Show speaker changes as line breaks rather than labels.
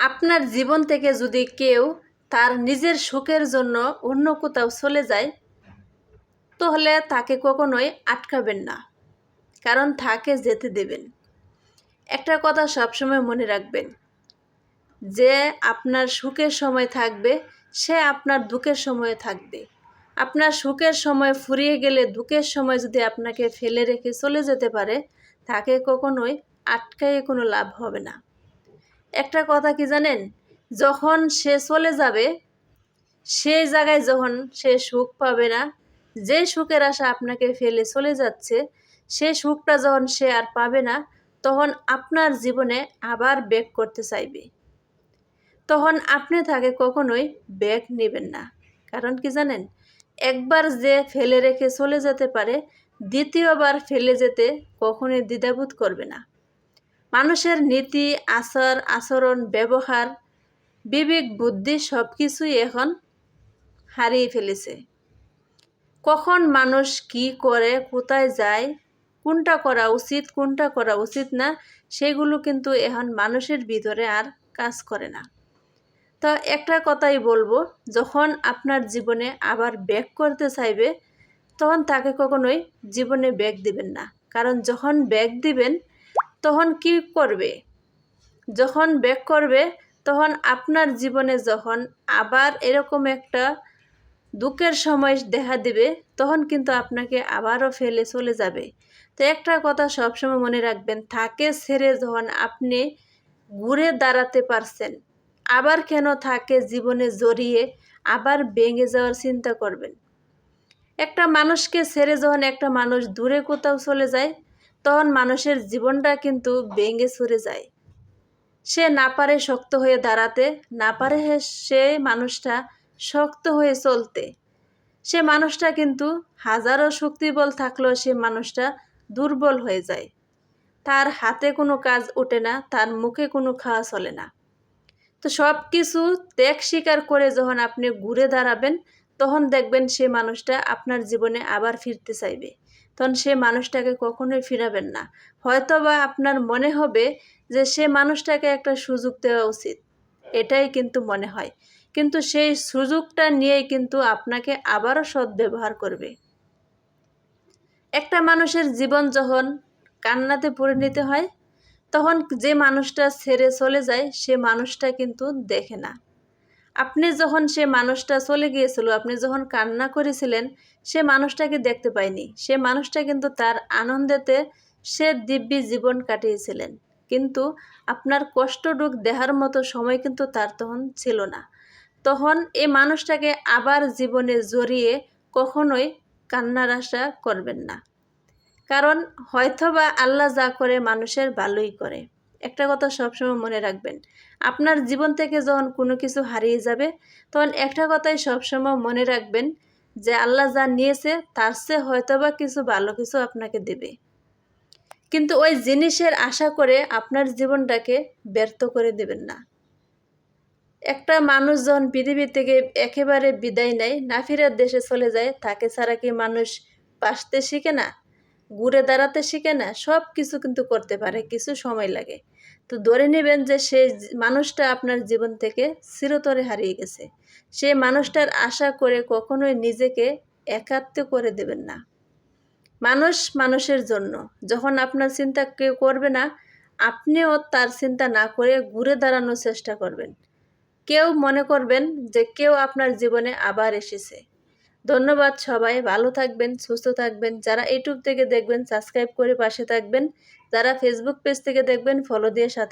আপনার জীবন থেকে যদি কেউ তার নিজের সুখের জন্য অন্য কোথাও চলে যায়, তাহলে তাকে কখনোই আটকাবেন না, কারণ তাকে যেতে দেবেন। একটা কথা সবসময় মনে রাখবেন, যে আপনার সুখের সময় থাকবে, সে আপনার দুঃখের সময়ে থাকবে। আপনার সুখের সময় ফুরিয়ে গেলে দুঃখের সময় যদি আপনাকে ফেলে রেখে চলে যেতে পারে, তাকে কখনোই আটকাইয়ে কোনো লাভ হবে না। একটা কথা কি জানেন? যখন সে চলে যাবে সেই জায়গায় যখন সে সুখ পাবে না, যে সুখের আশা আপনাকে ফেলে চলে যাচ্ছে, সে সুখটা যখন সে আর পাবে না, তখন আপনার জীবনে আবার ব্যাক করতে চাইবে। তখন আপনি তাকে কখনোই ব্যাগ নেবেন না। কারণ কি জানেন? একবার যে ফেলে রেখে চলে যেতে পারে, দ্বিতীয়বার ফেলে যেতে কখনোই দ্বিধাবোধ করবে না। মানুষের নীতি, আচার, আচরণ, ব্যবহার, বিবেক, বুদ্ধি সব কিছুই এখন হারিয়ে ফেলেছে। কখন মানুষ কি করে, কোথায় যায়, কোনটা করা উচিত, কোনটা করা উচিত না, সেগুলো কিন্তু এখন মানুষের ভিতরে আর কাজ করে না। তো একটা কথাই বলব, যখন আপনার জীবনে আবার ব্যাক করতে চাইবে, তখন তাকে কখনোই জীবনে ব্যাগ দিবেন না। কারণ যখন ব্যাগ দিবেন তখন কি করবে? যখন ব্যাক করবে, তখন আপনার জীবনে যখন আবার এরকম একটা দুঃখের সময় দেখা দিবে, তখন কিন্তু আপনাকে আবারও ফেলে চলে যাবে। তো একটা কথা সবসময় মনে রাখবেন, থাকে ছেড়ে যখন আপনি ঘুরে দাঁড়াতে পারছেন, আবার কেন থাকে জীবনে জড়িয়ে আবার ভেঙে যাওয়ার চিন্তা করবেন? একটা মানুষকে ছেড়ে যখন একটা মানুষ দূরে কোথাও চলে যায় তখন মানুষের জীবনটা কিন্তু ভেঙে সরে যায়। সে না পারে শক্ত হয়ে দাঁড়াতে, না পারে সে মানুষটা শক্ত হয়ে চলতে। সে মানুষটা কিন্তু হাজারো শক্তিবল থাকলেও সে মানুষটা দুর্বল হয়ে যায়। তার হাতে কোনো কাজ ওঠে না, তার মুখে কোনো খাওয়া চলে না। তো সব কিছু ত্যাগ স্বীকার করে যখন আপনি ঘুরে দাঁড়াবেন তখন দেখবেন সে মানুষটা আপনার জীবনে আবার ফিরতে চাইবে। তখন সে মানুষটাকে কখনোই ফিরাবেন না। হয়তো বা আপনার মনে হবে যে সে মানুষটাকে একটা সুযোগ দেওয়া উচিত। এটাই কিন্তু মনে হয়। কিন্তু সেই সুযোগটা নিয়েই কিন্তু আপনাকে আবারও সদ্ব্যবহার করবে। একটা মানুষের জীবন যখন কান্নাতে পরিণত হয়, তখন যে মানুষটা ছেড়ে চলে যায়, সে মানুষটা কিন্তু দেখে না। আপনি যখন সে মানুষটা চলে গিয়েছিল, আপনি যখন কান্না করেছিলেন, সে মানুষটাকে দেখতে পায়নি। সে মানুষটা কিন্তু তার আনন্দেতে সে দিব্যি জীবন কাটিয়েছিলেন। কিন্তু আপনার কষ্টটুক দেহার মতো সময় কিন্তু তার তখন ছিল না। তখন এই মানুষটাকে আবার জীবনে জড়িয়ে কখনোই কান্নার আশা করবেন না। কারণ হয়তোবা আল্লাহ যা করে, মানুষের ভালোই করে। একটা কথা সবসময় মনে রাখবেন, আপনার জীবন থেকে যখন কোনো কিছু হারিয়ে যাবে, তখন একটা কথাই সবসময় মনে রাখবেন যে আল্লাহ যা নিয়েছে, তার চেয়ে হয়তোবা কিছু ভালো কিছু আপনাকে দেবে। কিন্তু ওই জিনিসের আশা করে আপনার জীবনটাকে ব্যর্থ করে দেবেন না। একটা মানুষ যখন পৃথিবী থেকে একেবারে বিদায় নেয়, না ফিরার দেশে চলে যায়, তাকে ছাড়া কি মানুষ বাঁচতে শিখে না? ঘুরে দাঁড়াতে শিখে না সব কিছু কিন্তু করতে পারে, কিছু সময় লাগে। তো ধরে নেবেন যে সেই মানুষটা আপনার জীবন থেকে চিরতরে হারিয়ে গেছে। সেই মানুষটার আশা করে কখনোই নিজেকে একাত্ম করে দেবেন না। মানুষ মানুষের জন্য। যখন আপনার চিন্তা কেউ করবে না, আপনিও তার চিন্তা না করে ঘুরে দাঁড়ানোর চেষ্টা করবেন। কেউ মনে করবেন যে কেউ আপনার জীবনে আবার এসেছে। ধন্যবাদ সবাই, ভালো থাকবেন, সুস্থ থাকবেন। যারা ইউটিউব থেকে দেখবেন, সাবস্ক্রাইব করে পাশে থাকবেন। যারা ফেসবুক পেজ থেকে দেখবেন ফলো দিয়ে সাথে